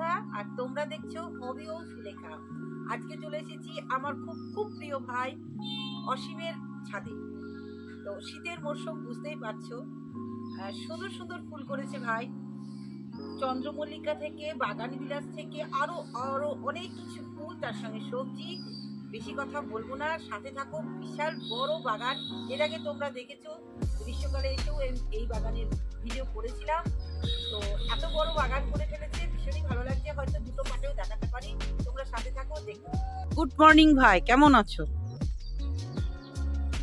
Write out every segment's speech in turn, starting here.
সুলেখা আর তোমরা দেখছ হবি ও সুলেখা আজকে চলে এসেছি আমার খুব খুব প্রিয় ভাই অসীমের ছাদে। তো শীতের মরশুম, বুঝতেই পারছ। সুন্দর সুন্দর ফুল করেছে ভাই। চন্দ্রমল্লিকা থেকে বাগান বিলাস থেকে আরও আরও অনেক কিছু ফুল তার সঙ্গে সবজি বেশি কথা বলব না। সাথে থাকো বিশাল বড় বাগান। এর আগে তোমরা দেখেছ গ্রীষ্মকালে এসেও এই- এই বাগানের ভিডিও করেছিলাম। তো এত বড় বাগান করে ফেলেছে ভীষণই ভালো লাগছে। হয়তো দুটো মাঠেও দেখাতে পারি। তোমরা সাথে থাকো দেখো। গুড মর্নিং ভাই। কেমন আছো?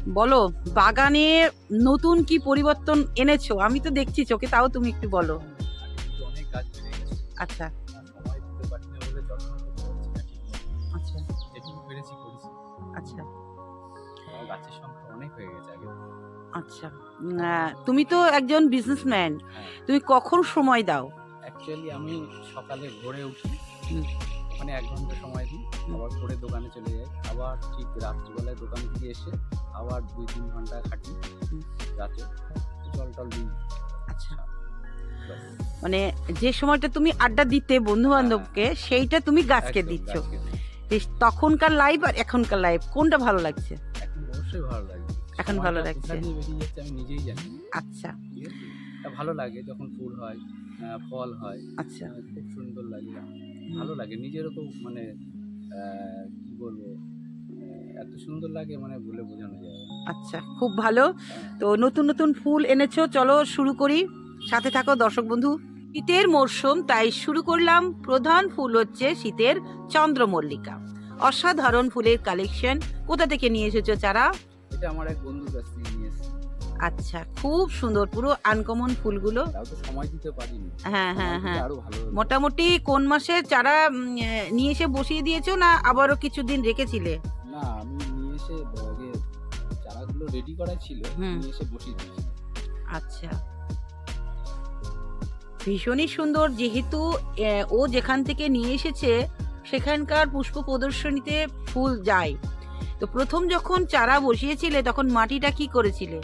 বলো বাগানে নতুন কি পরিবর্তন এনেছো? আমি তো দেখছি চোখে তাও তুমি একটু বলো। আচ্ছা। আচ্ছা। গাছের সংখ্যা অনেক হয়ে গেছে আগে। আচ্ছা। তুমি তো একজন বিজনেসম্যান হ্যাঁ। তুমি কখন সময় দাও? অ্যাকচুয়ালি আমি সকালে ভোরে উঠি। মানে এক ঘণ্টা সময় দিই। আবার দোকানে চলে যাই। আবার ঠিক রাত্রিবেলায় দোকান থেকে এসে আবার দুই তিন ঘণ্টা খাটি। রাতে জল টল দিই। আচ্ছা। মানে যে সময়টা তুমি আড্ডা দিতে বন্ধু বান্ধবকে সেইটা তুমি গাছকে দিচ্ছ। বেশ, তখনকার লাইভ আর এখনকার লাইভ কোনটা ভালো লাগছে? এখন অবশ্যই ভালো লাগে এখন ভালো লাগছে। আমি নিজেই জানি। আচ্ছা। তা ভালো লাগে যখন ফুল হয় ফল হয়। আচ্ছা। খুব সুন্দর লাগে। ভালো লাগে। নিজেরও খুব মানে কি বলব এত সুন্দর লাগে মানে বলে বোঝানো যায়। আচ্ছা খুব ভালো। তো নতুন নতুন ফুল এনেছো চলো শুরু করি। সাথে থাকো দর্শক বন্ধু। শীতের মরশুম তাই শুরু করলাম। প্রধান ফুল হচ্ছে শীতের চন্দ্রমল্লিকা। অসাধারণ ফুলের কালেকশন কোথা থেকে নিয়ে এসেছ চারা? এটা আমার এক বন্ধুর কাছ থেকে নিয়ে এসেছি। আচ্ছা খুব সুন্দর পুরো আনকমন ফুলগুলো। সময় দিতে পারিনি। হ্যাঁ হ্যাঁ হ্যাঁ। মোটামুটি কোন মাসে চারা নিয়ে এসে বসিয়ে দিয়েছ না আবারও কিছুদিন রেখেছিলে? না আমি নিয়ে এসে চারাগুলো রেডি করা ছিল নিয়ে এসে বসিয়ে দিয়েছি। আচ্ছা। ভীষণই সুন্দর। যেহেতু ও যেখান থেকে নিয়ে এসেছে সেখানকার পুষ্প প্রদর্শনীতে ফুল যায়। তো প্রথম যখন চারা বসিয়েছিলে তখন মাটিটা কি করেছিলে।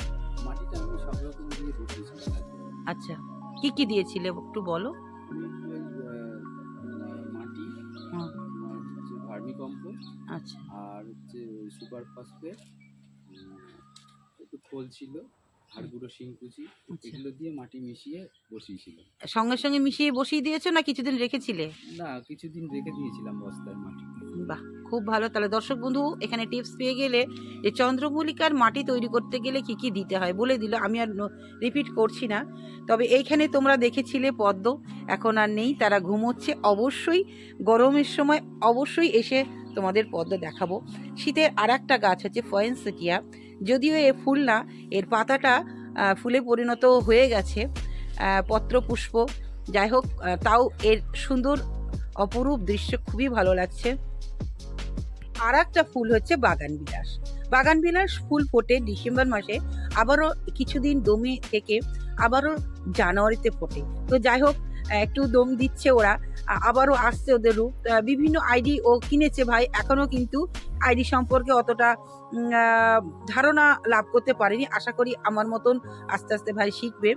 আচ্ছা কি কি দিয়েছিলে একটু বলো? মাটি আচ্ছা। আর হচ্ছে সুপার ফসফেট একটু খোল ছিল। আর গুঁড়ো শিংকুচি আচ্ছা। এগুলো দিয়ে মাটি মিশিয়ে বসিয়েছিল। সঙ্গে সঙ্গে মিশিয়ে বসিয়ে দিয়েছ না কিছুদিন রেখেছিলে? না কিছুদিন রেখে দিয়েছিলাম বস্তায় মাটি। বাহ খুব ভালো। তাহলে দর্শক বন্ধু এখানে টিপস পেয়ে গেলে যে চন্দ্রমল্লিকার মাটি তৈরি করতে গেলে কি কি দিতে হয় বলে দিল আমি আর রিপিট করছি না। তবে এইখানে তোমরা দেখেছিলে পদ্ম এখন আর নেই তারা ঘুমোচ্ছে। অবশ্যই গরমের সময় অবশ্যই এসে তোমাদের পদ্ম দেখাবো। শীতের আর একটা গাছ হচ্ছে ফয়েন্সিটিয়া যদিও এ ফুল না এর পাতাটা ফুলে পরিণত হয়ে গেছে আহ, পত্র পুষ্প যাই হোক তাও এর সুন্দর অপরূপ দৃশ্য খুবই ভালো লাগছে। আর একটা ফুল হচ্ছে বাগান বিলাস। বাগান বিলাস ফুল ফোটে ডিসেম্বর মাসে আবারও কিছুদিন দমে থেকে আবারও জানুয়ারিতে ফোটে। তো যাই হোক একটু দম দিচ্ছে ওরা আবারও আসছে ওদের রূপ। বিভিন্ন আইডি ও কিনেছে ভাই, এখনও কিন্তু আইডি সম্পর্কে অতটা ধারণা লাভ করতে পারেনি। আশা করি আমার মতন আস্তে আস্তে ভাই শিখবে।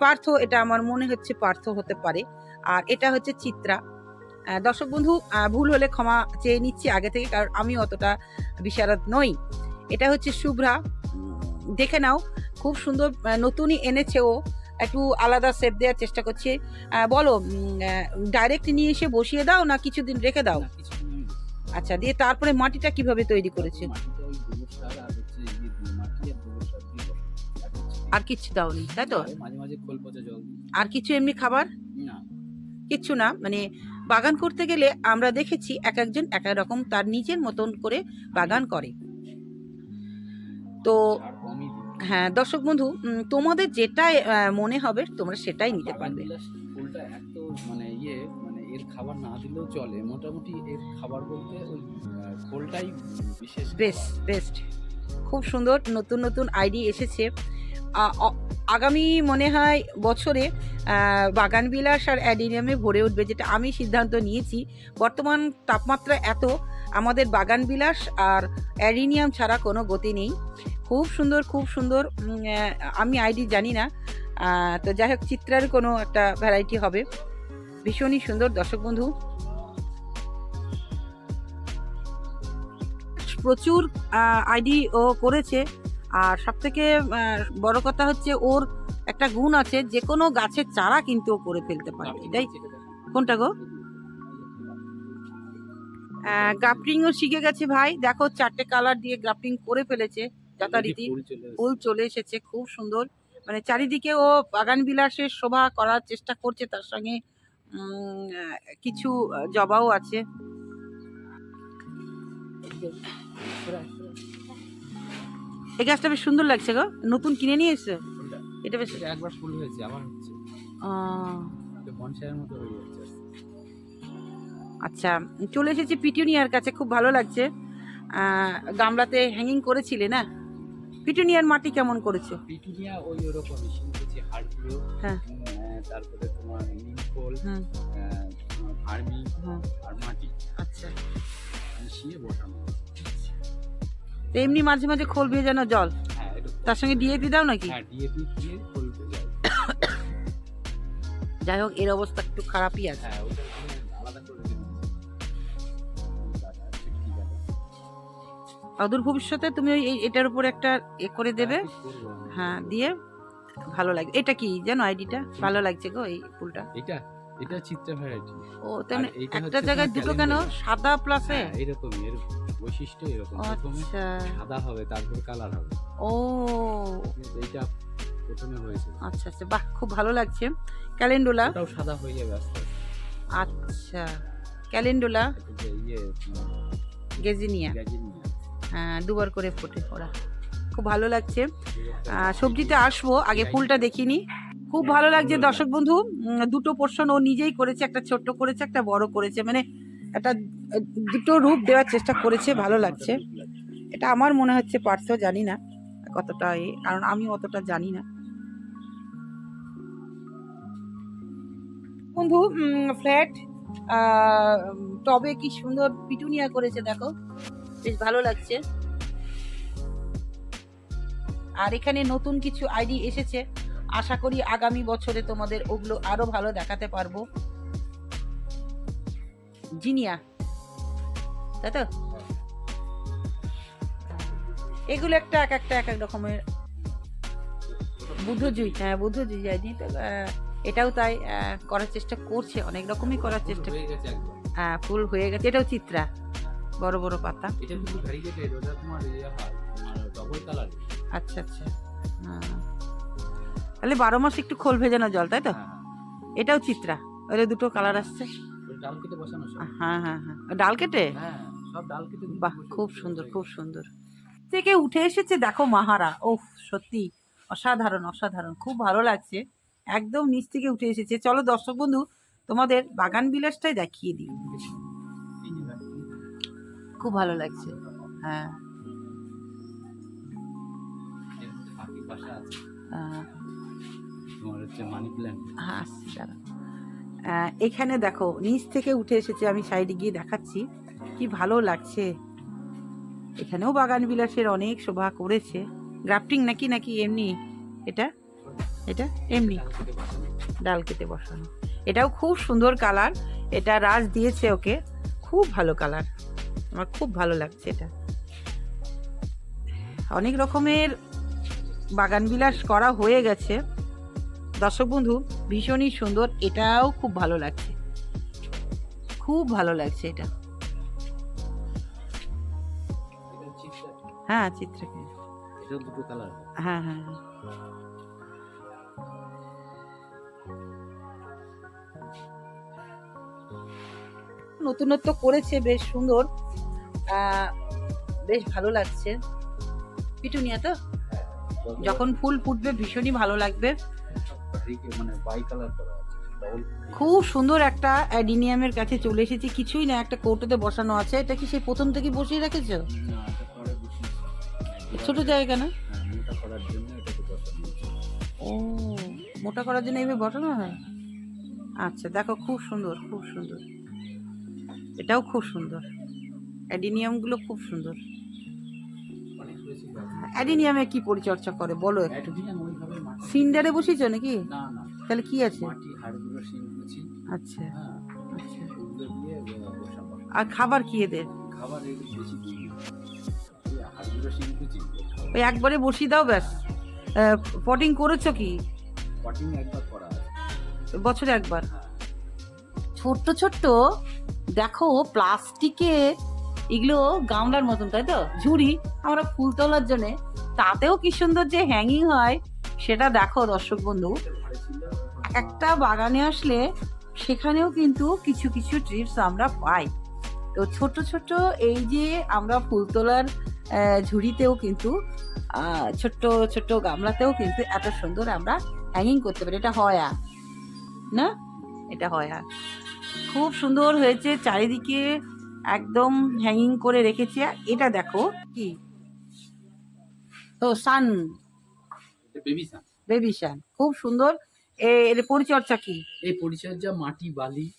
পার্থ, এটা আমার মনে হচ্ছে পার্থ হতে পারে। আর এটা হচ্ছে চিত্রা। দর্শক বন্ধু ভুল হলে ক্ষমা চেয়ে নিচ্ছি আগে থেকে, কারণ আমি অতটা বিশারদ নই। এটা হচ্ছে শুভ্রা। দেখে নাও, খুব সুন্দর নতুনই এনেছে ও। একটু আলাদা সেপ দেওয়ার চেষ্টা করছি। বলো ডাইরেক্ট নিয়ে এসে বসিয়ে দাও না কিছুদিন রেখে দাও? আচ্ছা দিয়ে তারপরে মাটিটা কীভাবে তৈরি করেছে? আর ইয়ে আর কিচ্ছু দাওনি তাই তো? আর কিছু এমনি খাবার? কিচ্ছু না মানে বাগান করতে গেলে আমরা দেখেছি এক একজন এক এক রকম তার নিজের মতন করে বাগান করে। তো হ্যাঁ দর্শক বন্ধু তোমাদের যেটাই মনে হবে তোমরা সেটাই নিতে পারবে। ফুলটা এত মানে ইয়ে মানে এর খাবার না দিলেও চলে। মোটামুটি এর খাবার বলতে ওই খোলটাই বিশেষ। বেস্ট বেস্ট খুব সুন্দর নতুন নতুন আইডি এসেছে। আগামী মনে হয় বছরে আহ, বাগান বিলাস আর অ্যাডিনিয়ামে ভরে উঠবে যেটা আমি সিদ্ধান্ত নিয়েছি। বর্তমান তাপমাত্রা এত আমাদের বাগান বিলাস আর অ্যারিনিয়াম ছাড়া কোনো গতি নেই। খুব সুন্দর খুব সুন্দর। আমি আইডি জানি না। তো যাই হোক চিত্রার কোনো একটা ভ্যারাইটি হবে। ভীষণই সুন্দর দর্শক বন্ধু। প্রচুর আইডি ও করেছে। আর সব থেকে বড় কথা হচ্ছে ওর একটা গুণ আছে যে কোনো গাছের চারা কিন্তু ও করে ফেলতে পারে। এটাই কোনটা গো? গ্রাফটিংও শিখে গেছে ভাই। দেখো চারটে কালার দিয়ে গ্রাফটিং করে ফেলেছে যথারীতি। ফুল চলে এসেছে। খুব সুন্দর। মানে চারিদিকে ও বাগান বিলাসের শোভা করার চেষ্টা করছে তার সঙ্গে কিছু জবাও আছে। এই গাছটা বেশ সুন্দর লাগছে গো। নতুন কিনে নিয়ে এসছো? এটা বেশ একবার ফুল হয়েছে আবার হচ্ছে। বনসাইয়ের মতো হয়ে যাচ্ছে। আচ্ছা চলে এসেছি পিটুনিয়ার কাছে খুব ভালো লাগছে। গামলাতে হ্যাঙ্গিং করেছিলে না? পিটুনিয়ার মাটি কেমন করেছ? পিটুনিয়া ওই ওরকমই হাড়গুলো হ্যাঁ। তারপরে তোমার ভার্মি হুম। আর মাটি। আচ্ছা। মিশিয়ে বসানো তো এমনি মাঝে মাঝে খোল ভেজানো জল? হ্যাঁ তার সঙ্গে ডিএপি দাও নাকি? হ্যাঁ ডিএপি দিয়ে যায়। যাই হোক এর অবস্থা একটু খারাপই আছে। হ্যাঁ অদূর ভবিষ্যতে তুমি ওই এটার উপর একটা এ করে দেবে। হ্যাঁ দিয়ে ভালো লাগবে এটা কি জানো আইডিটা? ভালো লাগছে গো এই ফুলটা। এটা? এটা চিত্রা ভ্যারাইটি ও তেমনি একটা জায়গায় দুটো কেন? সাদা প্লাসে হ্যাঁ এরকমই এর বৈশিষ্ট্য এরকম। আচ্ছা। সাদা হবে তারপর কালার হবে। ও। এইটা প্রথমে হয়েছে। আচ্ছা আচ্ছা। বাহ খুব ভালো লাগছে। ক্যালেন্ডুলা? ওটাও সাদা হয়ে যাবে আস্তে আচ্ছা। ক্যালেন্ডুলা? ইয়ে গেজিনিয়া। গ্যাজিনিয়া হ্যাঁ দুবার করে ফোটে ওরা খুব ভালো লাগছে। সবজিতে আসব, আগে ফুলটা দেখিনি। খুব ভালো লাগছে, দর্শক বন্ধু। দুটো পোর্শন ও নিজেই করেছে, একটা ছোট্ট করেছে, একটা বড় করেছে। মানে একটা, দুটো রূপ দেওয়ার চেষ্টা করেছে, ভালো লাগছে। এটা আমার মনে হচ্ছে পারছ জানি না কতটা এ, কারণ আমি অতটা জানি না। বন্ধু ফ্ল্যাট টবে কি সুন্দর পিটুনিয়া করেছে, দেখো। বেশ ভালো লাগছে। আর এখানে নতুন কিছু আইডি এসেছে। আশা করি আগামী বছরে তোমাদের ওগুলো আরও ভালো দেখাতে পারব। জিনিয়া তাই তো? এগুলো একটা এক একটা এক এক রকমের। বুদ্ধজুই হ্যাঁ বুদ্ধজুই যায়নি তো এটাও তাই করার চেষ্টা করছে অনেক রকমই করার চেষ্টা হ্যাঁ ফুল হয়ে গেছে। এটাও চিত্রা। বড় বড় পাতা। এটা কিন্তু ভ্যারিগেটেড ওটা তোমার ইয়ে হয় ডবল কালার আচ্ছা আচ্ছা। হ্যাঁ। তাহলে বারো মাস একটু খোল ভেজানো জল তাই তো? হ্যাঁ এটাও চিত্রা ওটা দুটো কালার আসছে। ডাল কেটে বসানো হ্যাঁ হ্যাঁ হ্যাঁ। ডাল কেটে? হ্যাঁ সব ডাল কেটে বাহ খুব সুন্দর খুব সুন্দর। থেকে উঠে এসেছে দেখো মাহারা। ওফ সত্যি অসাধারণ অসাধারণ। খুব ভালো লাগছে। একদম নিচ থেকে উঠে এসেছে। চলো দর্শক বন্ধু তোমাদের বাগান বিলাসটাই দেখিয়ে দিই। খুব ভালো লাগছে। হ্যাঁ। এখানে দেখো নিচ থেকে উঠে এসেছে আমি সাইডে গিয়ে দেখাচ্ছি কি ভালো লাগছে। এখানেও বাগান বিলাসের অনেক শোভা করেছে। গ্রাফটিং নাকি নাকি এমনি? এটা? এটা? এমনি। ডাল কেটে বসানো। এটাও খুব সুন্দর কালার। এটা রাজ দিয়েছে ওকে। খুব ভালো কালার। আমার খুব ভালো লাগছে এটা। অনেক রকমের বাগান বিলাস করা হয়ে গেছে। দর্শক বন্ধু ভীষণই সুন্দর এটাও খুব ভালো লাগছে। খুব ভালো লাগছে এটা। এটা চিত্রা হ্যাঁ হ্যাঁ হ্যাঁ হ্যাঁ। নতুনত্ব করেছে বেশ সুন্দর। বেশ ভালো লাগছে। পিটুনিয়া তো? যখন ফুল ফুটবে ভীষণই ভালো লাগবে। খুব সুন্দর একটা অ্যাডিনিয়ামের কাছে চলে এসেছি। কিছুই না একটা কৌটোতে বসানো আছে। এটা কি সেই প্রথম থেকে বসিয়ে রেখেছো? ছোট জায়গা না? হ্যাঁ। ও মোটা করার জন্য এইভাবে বসানো হয়? আচ্ছা দেখো খুব সুন্দর খুব সুন্দর। এটাও খুব সুন্দর। অ্যাডিনিয়ামগুলো খুব সুন্দর। অ্যাডিনিয়ামে কি পরিচর্যা করে বলো? একটু সিন্ডারে বসিয়েছো নাকি? না না। তাহলে কি আছে? আচ্ছা। হ্যাঁ। আর খাবার কি এদের? ওই একবারে বসিয়ে দাও ব্যাস। পটিং করেছ কি? পটিং একবার করা আছে। বছরে একবার। হ্যাঁ। ছোট্ট ছোট্ট। দেখো প্লাস্টিকে এগুলো গামলার মতন, তাই তো? ঝুড়ি আমরা ফুল তোলার জন্য। তাতেও কি সুন্দর যে হ্যাঙ্গিং হয়, সেটা দেখো দর্শক বন্ধু। একটা বাগানে আসলে সেখানেও কিন্তু কিছু কিছু ট্রিপস আমরা পাই। তো ছোট ছোট এই যে আমরা ফুল তোলার ঝুড়িতেও কিন্তু ছোট্ট ছোট্ট গামলাতেও কিন্তু এত সুন্দর আমরা হ্যাঙ্গিং করতে পারি। এটা হয়া না? এটা হয়া খুব সুন্দর হয়েছে চারিদিকে একদম হ্যাঙ্গিং করে রেখেছি। আর এটা দেখো কি? তো সান বেবি সান খুব সুন্দর। এর পরিচর্যা কি? এই পরিচর্যা মাটি বালি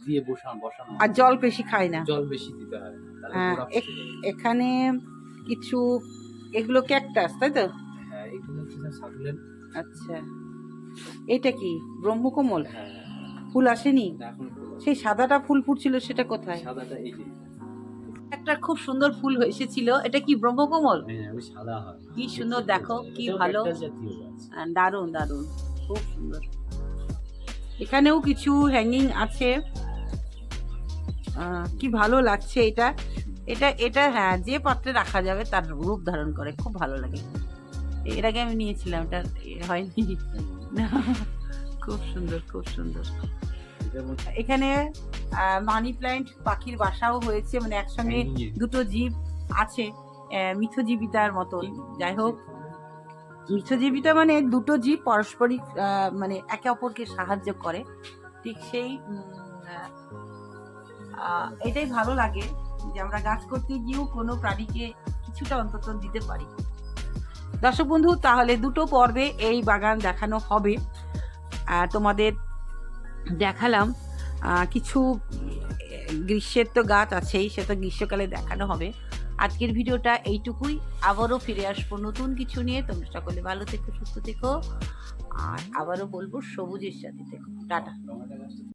দিয়ে বসানো বসানো আর জল বেশি খায় না। জল বেশি দিতে হয়। হ্যাঁ, এখানে কিছু এগুলো ক্যাকটাস তাই তো? হ্যাঁ এগুলো আচ্ছা। এটা কি? ব্রহ্মকমল? হ্যাঁ। ফুল আসেনি? এখন। সেই সাদাটা ফুল ফুটছিল সেটা কোথায়? সাদাটা এই যে। একটা খুব সুন্দর ফুল এসেছিল। এটা কি ব্রহ্মকমল? হ্যাঁ সাদা হয়। কি সুন্দর দেখো, কি ভালো। দারুণ দারুণ খুব সুন্দর। এখানেও কিছু হ্যাঙ্গিং আছে। কি ভালো লাগছে এটা। এটা এটা হ্যাঁ যে পাত্রে রাখা যাবে তার রূপ ধারণ করে খুব ভালো লাগে। এর আগে আমি নিয়েছিলাম এটা হয়নি। খুব সুন্দর খুব সুন্দর। এখানে মানি প্ল্যান্ট পাখির বাসাও হয়েছে মানে একসঙ্গে দুটো জীব আছে মিথজীবিতার মতন। যাই হোক মিথজীবিতা মানে দুটো জীব পারস্পরিক মানে একে অপরকে সাহায্য করে। ঠিক সেই এটাই ভালো লাগে যে আমরা গাছ করতে গিয়েও কোনো প্রাণীকে কিছুটা অন্তত দিতে পারি। দর্শক বন্ধু তাহলে দুটো পর্বে এই বাগান দেখানো হবে। আহ, তোমাদের দেখালাম। কিছু গ্রীষ্মের তো গাছ আছেই সেটা গ্রীষ্মকালে দেখানো হবে। আজকের ভিডিওটা এইটুকুই। আবারও ফিরে আসব নতুন কিছু নিয়ে। তোমরা সকলে ভালো থেকো, সুস্থ থেকো। আর আবারও বলব, সবুজের সাথে থেকো। টাটা।